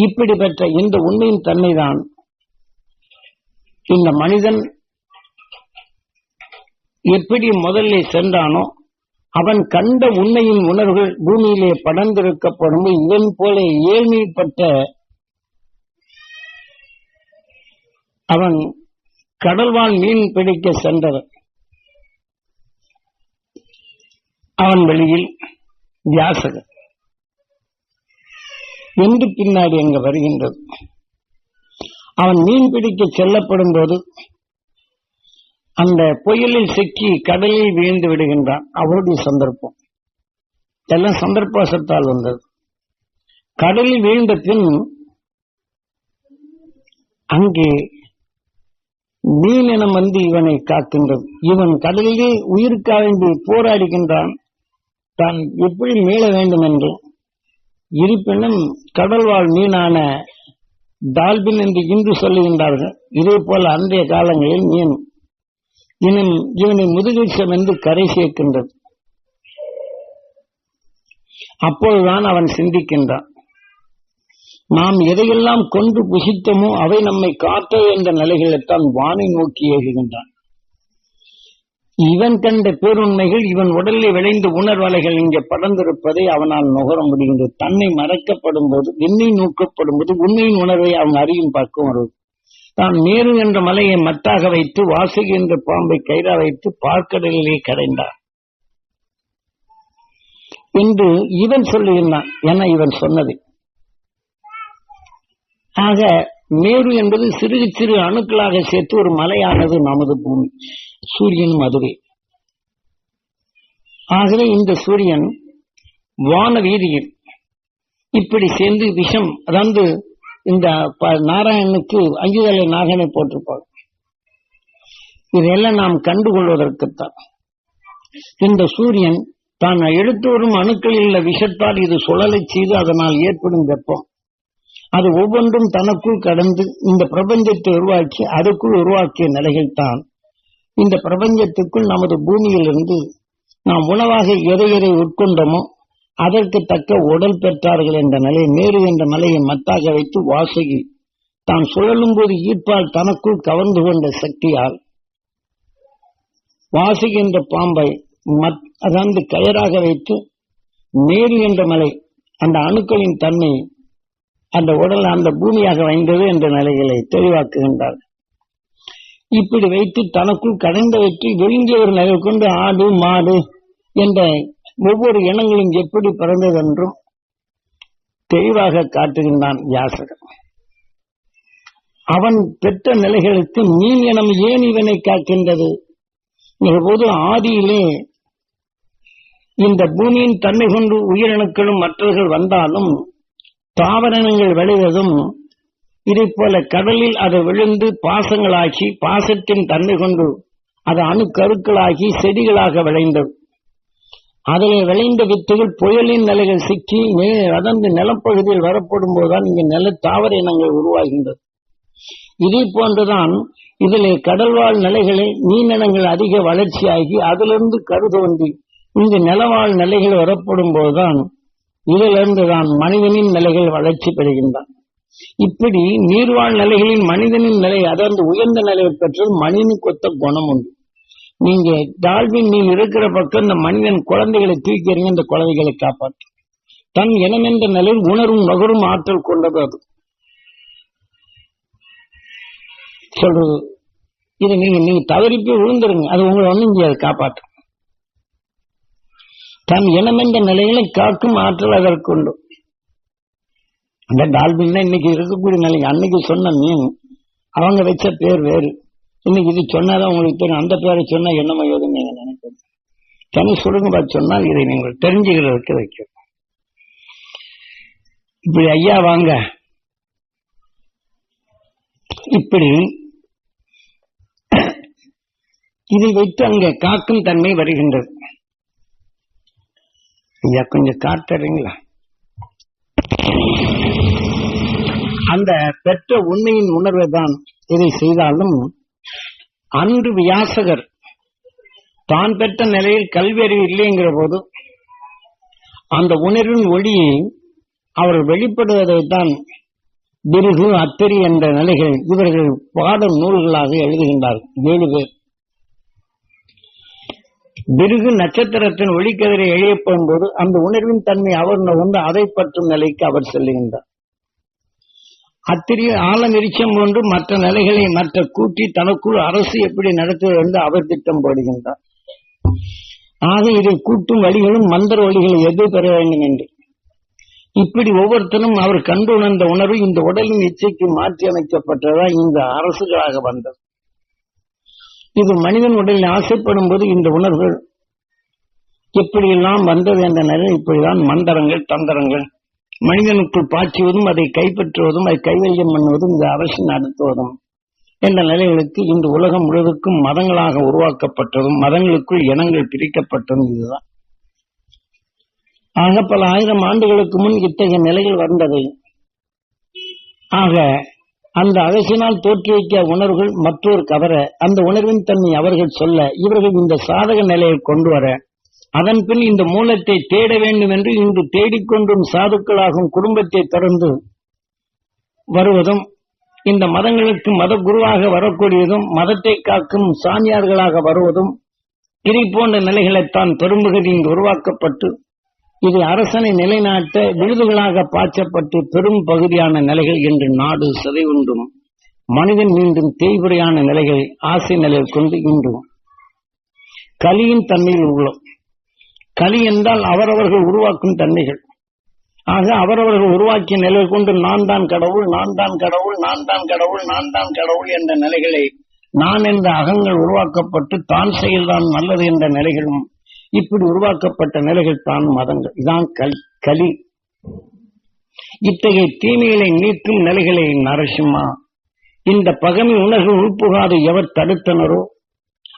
இப்படிப்பட்ட இந்த உண்மையின் தன்மைதான் இந்த மனிதன் எப்படி முதல்ல சென்றானோ அவன் கண்ட உண்மையின் உணர்வுகள் பூமியிலே படர்ந்திருக்கப்படும். இவன் போல ஏழ்மைப்பட்ட அவன் கடல்வான் மீன் பிடிக்க சென்றவன் அவன் வெளியில் வியாசகர் என்று பின்னாடி அங்கு வருகின்றது? அவன் மீன் பிடிக்க செல்லப்படும் போது அந்த புயலில் சிக்கி கடலில் வீழ்ந்து விடுகின்றான். அவருடைய சந்தர்ப்பம். எல்லாம் சந்தர்ப்பவசத்தால் வந்தது. கடலில் வீழ்ந்த பின் அங்கே மீன் இனம் வந்து இவனை காக்கின்றது. இவன் கடலிலே உயிருக்காக போராடுகின்றான். தான் எப்படி மீள வேண்டும் என்று இருப்பினும் கடல்வாழ் மீனான டால்பின் என்று இன்று சொல்லுகின்றார்கள். இதே போல அன்றைய காலங்களில் மீன் இவன் இவனை முதுகில் என்று கரை சேர்க்கின்றது. அப்பொழுதுதான் அவன் சிந்திக்கின்றான். நாம் எதையெல்லாம் கொண்டு புசித்தமோ அவை நம்மை காட்ட என்ற நிலைகளைத்தான் வானை நோக்கி ஏகுகின்றான். இவன் கண்ட பேருண்மைகள் இவன் உடலில் விளைந்த உணர்வலைகள் இங்கே படர்ந்திருப்பதை அவனால் நுகர முடிகின்றது. தன்னை மறைக்கப்படும் போது விண்ணை நோக்கப்படும் போது உண்மையின் உணர்வை அவன் அறியும் பக்கம் வருவது. தான் மேரு என்ற மலையை மத்தாக வைத்து வாசுகி என்ற பாம்பை கைதா வைத்து பார்க்கடலிலே கடைந்தார் என்று இவன் சொல்லுகின்றான் என இவன் சொன்னது. ஆக மேரு என்பது சிறு சிறு அணுக்களாக சேர்த்து ஒரு மலையானது நமது பூமி சூரியன் மதுரை. ஆகவே இந்த சூரியன் வான வீதியில் இப்படி சேர்ந்து விஷம் அதாவது இந்த ப- நாராயணனுக்கு அஞ்சுதலை நாகனை போட்டிருப்பார் இதையெல்லாம் நாம் கண்டுகொள்வதற்குத்தான். இந்த சூரியன் தான் எடுத்து வரும் அணுக்களில் உள்ள விஷத்தால் இது சுழலை செய்து அதனால் ஏற்படும் வெப்பம். அது ஒவ்வொன்றும் தனக்குள் கடந்து இந்த பிரபஞ்சத்தை உருவாக்கி அதுக்குள் உருவாக்கிய நிலைகள் தான். இந்த பிரபஞ்சத்துக்குள் நமது பூமியிலிருந்து நாம் உணவாக எதை எதை உட்கொண்டோமோ அதற்கு தக்க உடல் பெற்றார்கள் என்ற நிலை மேறு என்ற மலையை மத்தாக வைத்து வாசகி தான் சுழலும் போது ஈர்ப்பால் தனக்குள் கவர்ந்து கொண்ட சக்தியால் வாசகி என்ற பாம்பை மத் அதாவது கயராக வைத்து மேரு என்ற மலை அந்த அணுக்களின் தன்மை அந்த உடல் அந்த பூமியாக வைந்தது என்ற நிலைகளை தெளிவாக்குகின்றார். இப்படி வைத்து தனக்குள் கடந்த வைத்து வெளிங்கிய ஒரு நிலை கொண்டு ஆடு மாடு என்ற ஒவ்வொரு இனங்களும் எப்படி பிறந்தது என்றும் தெளிவாக காட்டுகின்றான் வியாசகன். அவன் பெற்ற நிலைகளுக்கு மீன் இனம் ஏன் இவனை காக்கின்றது? போது ஆதியிலே இந்த பூமியின் தன்மை கொண்டு உயிரணுக்களும் மற்றவர்கள் வந்தாலும் தாவரங்கள் விளைவதும் இதை போல கடலில் அது விழுந்து பாசங்களாக்கி பாசத்தின் தன்மை கொண்டு அது அணுக்கருக்களாகி செடிகளாக விளைந்தது அதில் விளைந்த வித்துகள் புயலின் நிலைகள் சிக்கி மே- அதந்து நிலப்பகுதியில் வரப்படும் போதுதான் இங்கு நில தாவர இனங்கள் உருவாகின்றது. இதே போன்றுதான் இதில் கடல்வாழ் நிலைகளில் மீனினங்கள் அதிக வளர்ச்சியாகி அதிலிருந்து கரு தோன்றி இங்கு நிலவாழ் நிலைகள் வரப்படும் போதுதான் இதிலிருந்துதான் மனிதனின் நிலைகள் வளர்ச்சி பெறுகின்றான். இப்படி நீர்வாழ் நிலைகளில் மனிதனின் நிலை அதாவது உயர்ந்த நிலையை பெற்றால் மனிதனுக்கு ஒத்த குணம் உண்டு. நீங்க டால்பின் நீ இருக்கிற பக்கம் இந்த மனிதன் குழந்தைகளை தூக்கி எறிங்க இந்த குழந்தைகளை காப்பாற்றும். தன் இனம் என்ற நிலையில் உணரும் நகரும் ஆற்றல் கொண்டது அது. சொல்றது. இது நீங்க நீங்க தவறி விழுந்துருங்க. அது உங்களை ஒண்ணும் இங்கே காப்பாற்றும் தன் இனம் என்ற நிலையில காக்கும் ஆற்றல் அதற்கு உண்டு. அந்த டால்பின் இன்னைக்கு இருக்கக்கூடிய நிலை அன்னைக்கு சொன்ன மீன் அவங்க வச்ச பேர் வேறு. இன்னைக்கு இது சொன்னாதான் உங்களுக்கு தெரியும். அந்த பேரை சொன்னா என்னமோ ஏதுன்னு நீங்க நினைப்பீங்க. தனி சுடுங்க பார்த்து சொன்னால் இதை நீங்கள் தெரிஞ்சுக்கிறதுக்கு வைக்கும் இப்படி ஐயா வாங்க. இப்படி இதை வைத்து அங்க காக்கும் தன்மை வருகின்றது. ஐயா கொஞ்சம் காட்டுறீங்களா? அந்த பெற்ற உண்மையின் உணர்வை தான் இதை செய்தாலும் அன்று வியாசகர் தான் பெற்ற நிலையில் கல்வி அறிவு இல்லைங்கிற போது அந்த உணர்வின் ஒளியை அவர் வெளிப்படுவதை தான் பிருகு அத்தரி என்ற நிலைகள் இவர்கள் பாடல் நூல்களாக எழுதுகின்றார்கள். ஏழு பேர். பிருகு நட்சத்திரத்தின் ஒளிக்கதிரை எழியப்படும் போது அந்த உணர்வின் தன்மை அவர் உண்டு அதை பற்றும் நிலைக்கு அவர் செல்லுகின்றார். அத்திரி ஆலமிரிச்சம் போன்று மற்ற நிலைகளை மற்ற கூட்டி தனக்குள் அரசு எப்படி நடத்துவது என்று அவர் திட்டம் போடுகின்றார். ஆக இதை கூட்டும் வழிகளும் மந்திர வழிகளை எது பெற வேண்டும் என்று. இப்படி ஒவ்வொருத்தரும் அவர் கண்டு உணர்ந்த உணர்வு இந்த உடலின் இச்சைக்கு மாற்றி அமைக்கப்பட்டதா இந்த அரசுகளாக வந்தது. இது மனிதன் உடலில் ஆசைப்படும் போது இந்த உணர்வுகள் எப்படியெல்லாம் வந்தது என்ற நிலை இப்படிதான் மந்திரங்கள் தந்திரங்கள். மனிதனுக்குள் பாய்ச்சுவதும் அதை கைப்பற்றுவதும் அதை கைவல்யம் பண்ணுவதும் இந்த அரசு நடத்துவதும் என்ற நிலைகளுக்கு இந்த உலகம் முழுவதுக்கும் மதங்களாக உருவாக்கப்பட்டதும் மதங்களுக்குள் இனங்கள் பிரிக்கப்பட்டதும் இதுதான். ஆக பல ஆயிரம் ஆண்டுகளுக்கு முன் இத்தகைய நிலைகள் வந்தது. ஆக அந்த அரசினால் தோற்றி வைக்க உணர்வுகள் மற்றொரு கவர அந்த உணர்வின் தன்மை அவர்கள் சொல்ல இவர்கள் இந்த சாதக நிலையை கொண்டு வர அதன் பின் இந்த மூலத்தை தேட வேண்டும் என்று இன்று தேடிக்கொண்டும் சாதுக்களாகும் குடும்பத்தை தொடர்ந்து வருவதும் இந்த மதங்களுக்கு மத குருவாக வரக்கூடியதும் மதத்தை காக்கும் சாமியார்களாக வருவதும் இதை போன்ற நிலைகளைத்தான் பெரும்பகுதி இங்கு உருவாக்கப்பட்டு இது அரசனை நிலைநாட்ட விழுதுகளாக பாய்ச்சப்பட்டு பெரும் பகுதியான நிலைகள் என்று நாடு சிதைவுண்டும் மனிதன் மீண்டும் தேய்வுரையான நிலைகள் ஆசை நிலையில் கொண்டு இன்றும் கலியின் தன்மையில் உள்ளோம் கலி என்றால் அவரவர்கள் உருவாக்கும் தன்மைகள். ஆக அவரவர்கள் உருவாக்கிய நிலை கொண்டு நான் தான் கடவுள் நான் தான் கடவுள் நான் தான் கடவுள் நான் தான் கடவுள் என்ற நிலைகளை நான் என்ற அகங்கள் உருவாக்கப்பட்டு தான் செயல்தான் நல்லது என்ற நிலைகளும் இப்படி உருவாக்கப்பட்ட நிலைகள் தான் மதங்கள். இதான் கல் கலி. இத்தகைய தீமைகளை நீக்கும் நிலைகளை நரசிம்மா. இந்த பகமை உணர்வு உள்புகாது எவர் தடுத்தனரோ?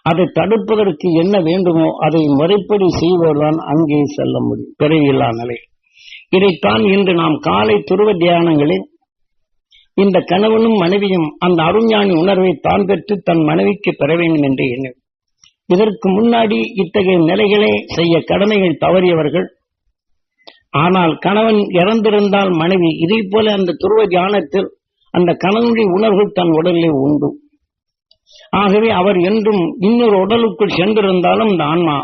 அதை தடுப்பதற்கு என்ன வேண்டுமோ அதை முறைப்படி செய்வதுதான் அங்கே செல்ல முடியும். பிறவியில்லா நிலை. இதைத்தான் இன்று நாம் காலை துருவ தியானங்களில் இந்த கணவனும் மனைவியும் அந்த அருஞானி உணர்வை தான் பெற்று தன் மனைவிக்கு பெற வேண்டும் என்று எண்ணு இதற்கு முன்னாடி இத்தகைய நிலைகளை செய்ய கடமைகள் தவறியவர்கள். ஆனால் கணவன் இறந்திருந்தால் மனைவி இதை போல அந்த துருவ தியானத்தில் அந்த கணவனுடைய உணர்வுகள் தன் உடலிலே உண்டு. ஆகவே அவர் என்றும் இன்னொரு உடலுக்குள் சென்றிருந்தாலும் இந்த ஆன்மா.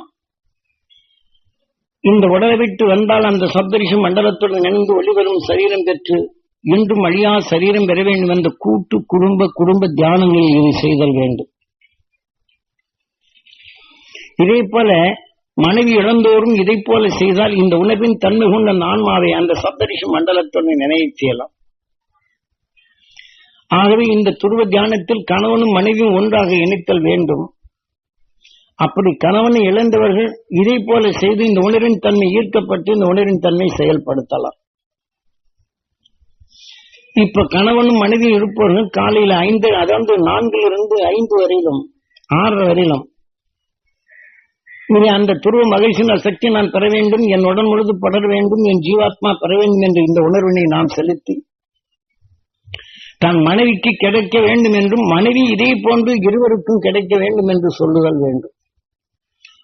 இந்த உடலை விட்டு வந்தால் அந்த சப்தரிஷம் மண்டலத்துடன் இணைந்து ஒளிவரும் சரீரம் பெற்று இன்றும் அழியா சரீரம் பெற வேண்டும் என்ற கூட்டு குடும்ப குடும்ப தியானங்களில் இது செய்தல் வேண்டும். இதே போல மனைவி இழந்தோறும் இதை போல செய்தால் இந்த உணர்வின் தன்மை கொண்ட அந்த ஆன்மாவை அந்த சப்தரிஷி மண்டலத்துடன் நினைவு செய்யலாம். ஆகவே இந்த துருவ தியானத்தில் கணவனும் மனைவியும் ஒன்றாக இணைத்தல் வேண்டும். அப்படி கணவனை இழந்தவர்கள் இதை போல செய்து இந்த உணர்வின் தன்மை ஈர்க்கப்பட்டு இந்த உணர்வின் தன்மை செயல்படுத்தலாம். இப்ப கணவனும் மனைவியும் இருப்பவர்கள் காலையில ஐந்து அதாவது நான்கிலிருந்து ஐந்து வரையிலும் ஆறு வரையிலும் இனி அந்த துருவ மகிழ்ச்சியின் சக்தி நான் பெற வேண்டும் என் உடன் முழுது படர வேண்டும் என் ஜீவாத்மா பெற வேண்டும் என்ற இந்த உணர்வினை நாம் செலுத்தி தன் மனைவிக்கு கிடைக்க வேண்டும் என்றும் மனைவி இதே போன்று இருவருக்கும் கிடைக்க வேண்டும் என்று சொல்லுதல் வேண்டும்.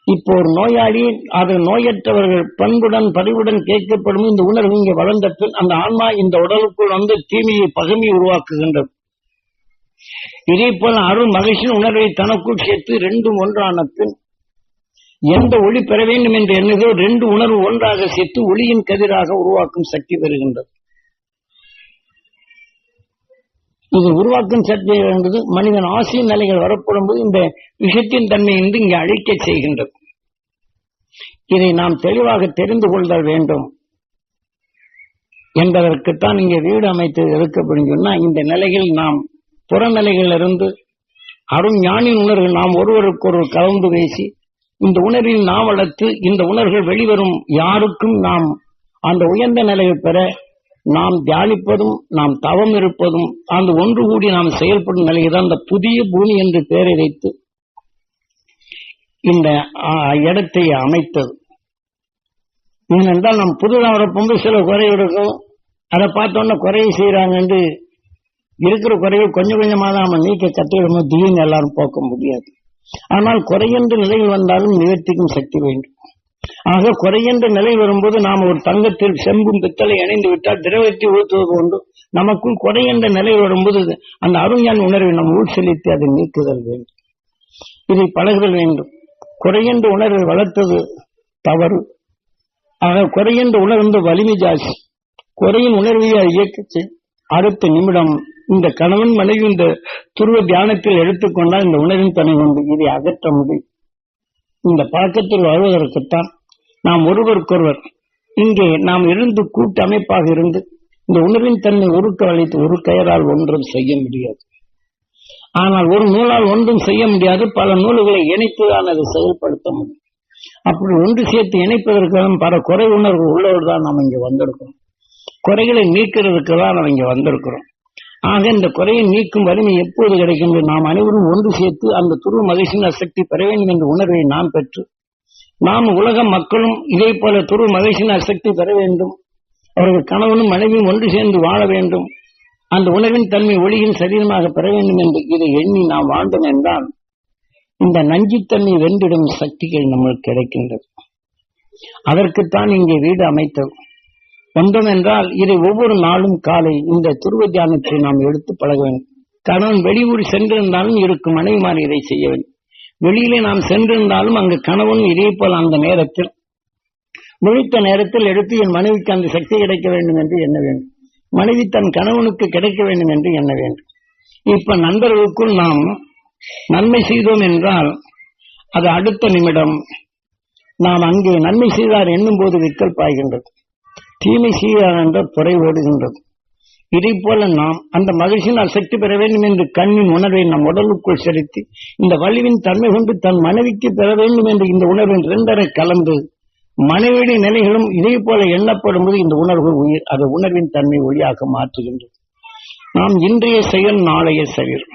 இப்போ ஒரு நோயாளி அது நோயற்றவர்கள் பண்புடன் பதிவுடன் கேட்கப்படும் இந்த உணர்வு இங்கே வளர்ந்த பின் அந்த ஆன்மா இந்த உடலுக்குள் வந்து தீமையை பகமை உருவாக்குகின்றது. இதே போல அருள் மகிழ்ச்சியின் உணர்வை தனக்குள் சேர்த்து ரெண்டும் ஒன்றான பின் எந்த ஒளி பெற வேண்டும் என்று எண்ணுதோ ரெண்டு உணர்வு ஒன்றாக சேர்த்து ஒளியின் கதிராக உருவாக்கும் சக்தி பெறுகின்றது இது உருவாக்கும் சக்தி என்பது மனிதன் ஆசிய நிலைகள் வரப்படும் போது இந்த விஷயத்தின் தன்மை என்று இங்கே அழிக்க செய்கின்றது. இதை நாம் தெளிவாக தெரிந்து கொள்தல் வேண்டும். என்பதற்குத்தான் இங்கே வீடு அமைத்து இருக்கப்படும் சொன்னா இந்த நிலையில் நாம் புறநிலைகளிலிருந்து அருண் ஞானின் உணர்வு நாம் ஒருவருக்கொருவர் கலந்து பேசி இந்த உணர்வில் நாம் வளர்த்து இந்த உணர்வுகள் வெளிவரும் யாருக்கும் நாம் அந்த உயர்ந்த நிலையை பெற நாம் தியானிப்பதும் நாம் தவம் இருப்பதும் அந்த ஒன்று கூடி நாம் செயல்படும் நிலையை அந்த புதிய பூமி என்று பெயரை வைத்து இந்த இடத்தை அமைத்தது. ஏனென்றால் நம் புதுதாக வரப்போது சில குறைவு இருக்கும் அதை பார்த்தோன்னா குறைவு செய்யறாங்க என்று இருக்கிற குறைவு கொஞ்சம் கொஞ்சமாக தான் நம்ம நீக்க கற்றுக்கிடணும் திடீர்னு எல்லாரும் போக்க முடியாது. ஆனால் குறையென்ற நிலையில் வந்தாலும் நிவர்த்திக்கும் சக்தி வேண்டும். ஆக குறைகின்ற நிலை வரும்போது நாம் ஒரு தங்கத்தில் செம்பும் பித்தளை இணைந்து விட்டால் திரவத்தை ஊற்றுவது கொண்டு நமக்குள் குறைகின்ற நிலை வரும்போது அந்த அருஞான் உணர்வை நம் உள் செலுத்தி அதை நீக்குதல் வேண்டும். இதை பழகுதல் வேண்டும். குறைகின்ற உணர்வை வளர்த்தது தவறு. ஆக குறைகின்ற உணர்ந்து வலிமை ஜாஸ்தி. குறையின் உணர்வையை இயக்கச்சு அடுத்த நிமிடம் இந்த கணவன் மனைவி இந்த துருவ தியானத்தில் எடுத்துக்கொண்டால் இந்த உணர்வின் தனி உண்டு. இதை அகற்ற முடியும். இந்த பழக்கத்தில் வருவதற்குத்தான் நாம் ஒருவருக்கொருவர் இங்கே நாம் இருந்து கூட்டு அமைப்பாக இருந்து இந்த உணர்வின் தன்மை உருக்க அழைத்து ஒரு கயரால் ஒன்றும் செய்ய முடியாது. ஆனால் ஒரு நூலால் ஒன்றும் செய்ய முடியாது. பல நூல்களை இணைத்துதான் அதை செயல்படுத்த முடியும். அப்படி ஒன்று சேர்த்து இணைப்பதற்காக பல குறை உணர்வு உள்ளவர் தான் நாம் இங்கே வந்திருக்கிறோம். குறைகளை நீக்கிறதுக்கு தான் நாம் இங்கே வந்திருக்கிறோம். ஆக இந்த குறையை நீக்கும் வலிமை எப்போது கிடைக்கும் நாம் அனைவரும் ஒன்று சேர்த்து அந்த துருவ மகிழ்ச்சியின் சக்தி பெற வேண்டும் என்ற உணர்வை நாம் பெற்று நாம் உலக மக்களும் இதே போல துருவ மகிழ்ச்சியின் சக்தி பெற வேண்டும். அவர்கள் கணவனும் மனைவியும் ஒன்று சேர்ந்து வாழ வேண்டும். அந்த உணவின் தன்மை ஒளியின் சரீரமாக பெற வேண்டும் என்று இதை எண்ணி நாம் வாழ்ந்தோம் என்றால் இந்த நஞ்சுத்தன்மை வென்றிடும் சக்திகள் நம்மளுக்கு கிடைக்கின்றது. அதற்குத்தான் இங்கே வீடு அமைத்தோம். வந்தோம் என்றால் இதை ஒவ்வொரு நாளும் காலை இந்த துருவ தியானத்தை நாம் எடுத்து பழக வேண்டும் கணவன் வெளியூர் சென்றிருந்தாலும் இருக்கும் மனைவிமார் இதை செய்ய வேண்டும் வெளியிலே நாம் சென்றிருந்தாலும் அங்கு கணவன் இதே போல் அந்த நேரத்தில் முழித்த நேரத்தில் எடுத்து என் மனைவிக்கு அந்த சக்தி கிடைக்க வேண்டும் என்று எண்ண வேண்டும் மனைவி தன் கணவனுக்கு கிடைக்க வேண்டும் என்று எண்ண வேண்டும் இப்ப நண்பர்களுக்குள் நாம் நன்மை செய்தோம் என்றால் அது அடுத்த நிமிடம். நாம் அங்கே நன்மை செய்தார் என்னும் போது விற்கல் பாய்கின்றது. தீமை செய்தார் என்ற புறை ஓடுகின்றது. இதை போல நாம் அந்த மகிழ்ச்சியினால் சக்தி பெற வேண்டும் என்று கண்ணின் உணர்வை நம் உடலுக்குள் செலுத்தி இந்த வலிவின் தன்மை கொண்டு தன் மனைவிக்கு பெற வேண்டும் என்று இந்த உணர்வின் இரண்டரை கலந்து மனைவியுடைய நிலைகளும் இதே போல எண்ணப்படும் போது இந்த உணர்வு உயிர் அது உணர்வின் தன்மை ஒளியாக மாற்றுகின்றது. நாம் இன்றைய செயல் நாளைய சரீரம்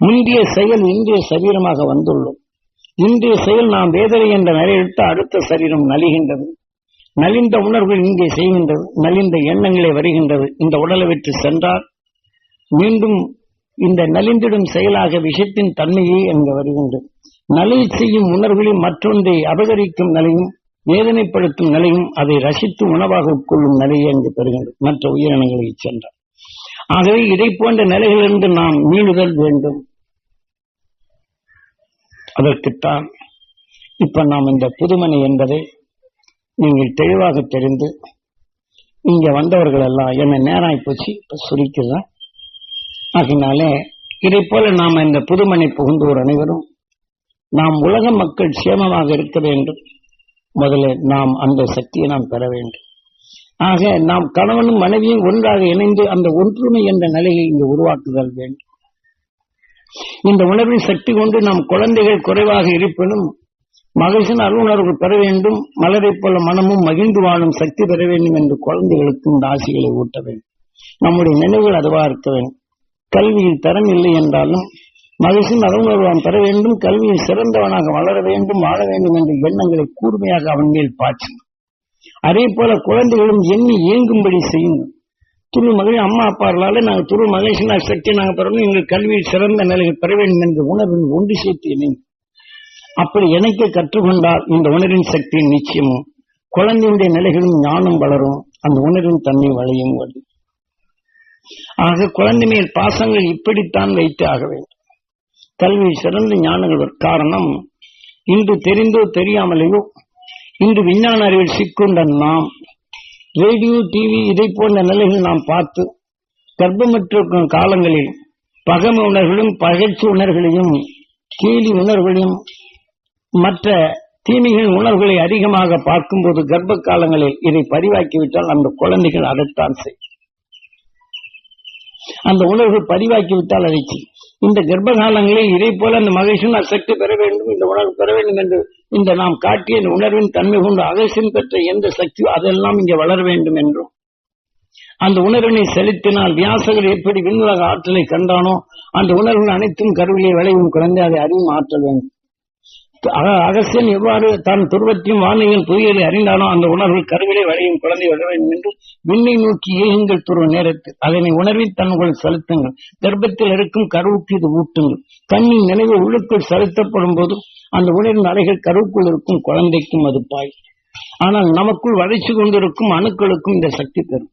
முந்தைய செயல் இன்றைய சரீரமாக வந்துள்ளோம் இன்றைய செயல் நாம் வேதனை என்ற நிலையிட்டு அடுத்த சரீரம் நலிகின்றது. நலிந்த உணர்வுகள் இங்கே செய்கின்றது நலிந்த எண்ணங்களே வருகின்றது. இந்த உடலை விட்டு சென்றால் மீண்டும் இந்த நலிந்திடும் செயலாக விஷத்தின் தன்மையே அங்கு வருகின்றது. நலை செய்யும் உணர்வுகளில் மற்றொன்றை அபகரிக்கும் நிலையும் வேதனைப்படுத்தும் நிலையும் அதை ரசித்து உணவாக உட்கொள்ளும் நிலையை அங்கு பெறுகின்றது. மற்ற உயிரினங்களை சென்றார். ஆகவே இதை போன்ற நிலைகளிலிருந்து நாம் மீளுதல் வேண்டும். அதற்குத்தான் இப்ப நாம் இந்த புதுமனை என்பதை நீங்கள் தெளிவாக தெரிந்து இங்க வந்தவர்கள் எல்லாம் என்ன நேரம் ஆகிப்போச்சு இப்ப சுருக்கிறேன் ஆகினாலே இதை போல நாம் இந்த புதுமனை புகுந்தோர் அனைவரும் நாம் உலக மக்கள் சேமமாக இருக்க வேண்டும். முதல்ல நாம் அந்த சக்தியை நாம் பெற வேண்டும். ஆக நாம் கணவனும் மனைவியும் ஒன்றாக இணைந்து அந்த ஒற்றுமை என்ற நிலையை இங்கு உருவாக்குதல் வேண்டும். இந்த உணர்வின் சக்தி கொண்டு நாம் குழந்தைகள் குறைவாக இருப்பினும் மகிழ்ச்சியின் அருணர்வு பெற வேண்டும் மலரை போல மனமும் மகிழ்ந்து வாழும் சக்தி பெற வேண்டும் என்று குழந்தைகளுக்கு இந்த ஆசைகளை ஊட்ட வேண்டும். நம்முடைய நினைவுகள் அதுவா இருக்க வேண்டும். கல்வியில் தரம் இல்லை என்றாலும் மகிழ்ச்சியின் அருணர்வான் பெற வேண்டும் கல்வியில் சிறந்தவனாக வளர வேண்டும் வாழ வேண்டும் என்ற எண்ணங்களை கூர்மையாக அவன் மேல் பாய்ச்சும் அதே போல குழந்தைகளும் எண்ணி இயங்கும்படி செய்யணும் துரு மகிழ் அம்மா அப்பார்களால நாங்கள் துரு மகிழ்ச்சினா சக்தி நாங்கள் பெறணும் எங்கள் கல்வியில் சிறந்த நிலையில் பெற வேண்டும் என்ற உணர்வின் ஒன்று சேர்த்து இணைந்து அப்படி இணைக்க கற்றுக்கொண்டால் இந்த உணர்வின் சக்தி நிச்சயமும் குழந்தையுடைய நிலைகளும் ஞானம் வளரும் அந்த உணர்வின் தன்மை வளையும் வரும் ஆக குழந்தை மேல் பாசங்கள் இப்படித்தான் வைத்து ஆக வேண்டும். கல்வி சிறந்த ஞானங்கள் காரணம் இன்று தெரிந்தோ தெரியாமலேயோ இன்று விஞ்ஞான அறிவில் சிக்கொண்ட நாம் ரேடியோ டிவி இதை போன்ற நிலைகள் நாம் பார்த்து கர்ப்பமற்றிருக்கும் காலங்களில் பகமை உணர்வுகளும் பகழ்ச்சி உணர்வுகளையும் கீழி உணர்வுகளையும் மற்ற தீமைகள் உணர்வுகளை அதிகமாக பார்க்கும்போது கர்ப்ப காலங்களில் இதை பதிவாக்கிவிட்டால் அந்த குழந்தைகள் அதைத்தான் செய்யும். அந்த உணர்வு பதிவாக்கிவிட்டால் அதை செய்யும். இந்த கர்ப்ப காலங்களில் இதை போல அந்த மகிழ்ச்சியின் அசக்தி பெற வேண்டும் இந்த உணர்வு பெற வேண்டும் என்று இந்த நாம் காட்டிய இந்த உணர்வின் தன்மை கொண்டு அகசியம் பெற்ற எந்த சக்தியோ அதெல்லாம் இங்கே வளர வேண்டும் என்றும் அந்த உணர்வினை செலுத்தினால் வியாசகர் எப்படி விண்ணுலக ஆற்றலை கண்டானோ அந்த உணர்வுகள் அனைத்தும் கருவிலே விளையும் குழந்தை அதை அறிவும் ஆற்றல் வேண்டும். அகசியன் எவ்வாறு தான் துருவத்தையும் வானையும் புயலை அறிந்தானோ அந்த உணர்வு கருவிலே வளையும் குழந்தை விட வேண்டும் என்று விண்ணை நோக்கி ஏகுங்கள் துருவ நேரத்தில். அதனை உணர்வில் தன்னுள் செலுத்துங்கள். கர்ப்பத்தில் இருக்கும் கருவுக்கு இது ஊட்டுங்கள். கண்ணின் நினைவு உள்ளுக்குள் செலுத்தப்படும் போது அந்த உணர்வின் அலைகள் கருவுக்குள் இருக்கும் குழந்தைக்கும் அது பாய். ஆனால் நமக்குள் வளைச்சு கொண்டிருக்கும் அணுக்களுக்கும் இந்த சக்தி பெறும்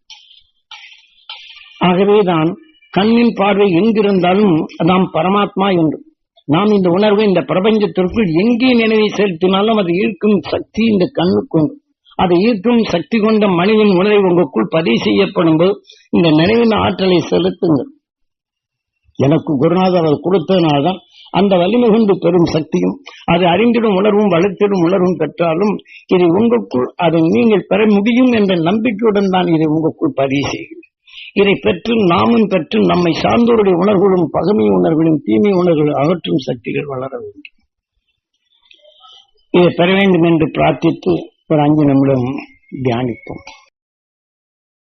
ஆகவேதான் கண்ணின் பார்வை எங்கிருந்தாலும் நாம் பரமாத்மா என்று நாம் இந்த உணர்வை இந்த பிரபஞ்சத்திற்குள் எங்கே நினைவை செலுத்தினாலும் அது ஈர்க்கும் சக்தி இந்த கண்ணுக்கு உண்டு. அதை ஈர்க்கும் சக்தி கொண்ட மனிதன் உணர்வை உங்களுக்குள் பதிவு செய்யப்படும் போது இந்த நினைவின் ஆற்றலை செலுத்துங்கள். எனக்கு குருநாதர் அவர் கொடுத்ததுனால்தான் அந்த வலிமை கொண்டு பெறும் சக்தியும் அது அறிந்திடும் உணர்வும் வளர்த்திடும் உணர்வும் பெற்றாலும் இதை உங்களுக்குள் அதை நீங்கள் பெற முடியும் என்ற நம்பிக்கையுடன் தான் இதை உங்களுக்குள் பதிவு செய்கிறேன். இதை பெற்று நாமும் பெற்று நம்மை சார்ந்தோருடைய உணர்வுகளும் பகமை உணர்வுகளும் தீமை உணர்வுகளும் அகற்றும் சக்திகள் வளர வேண்டும். இதை பெற வேண்டும் என்று பிரார்த்தித்து ஒரு அஞ்சு நிமிடம் தியானிப்போம்.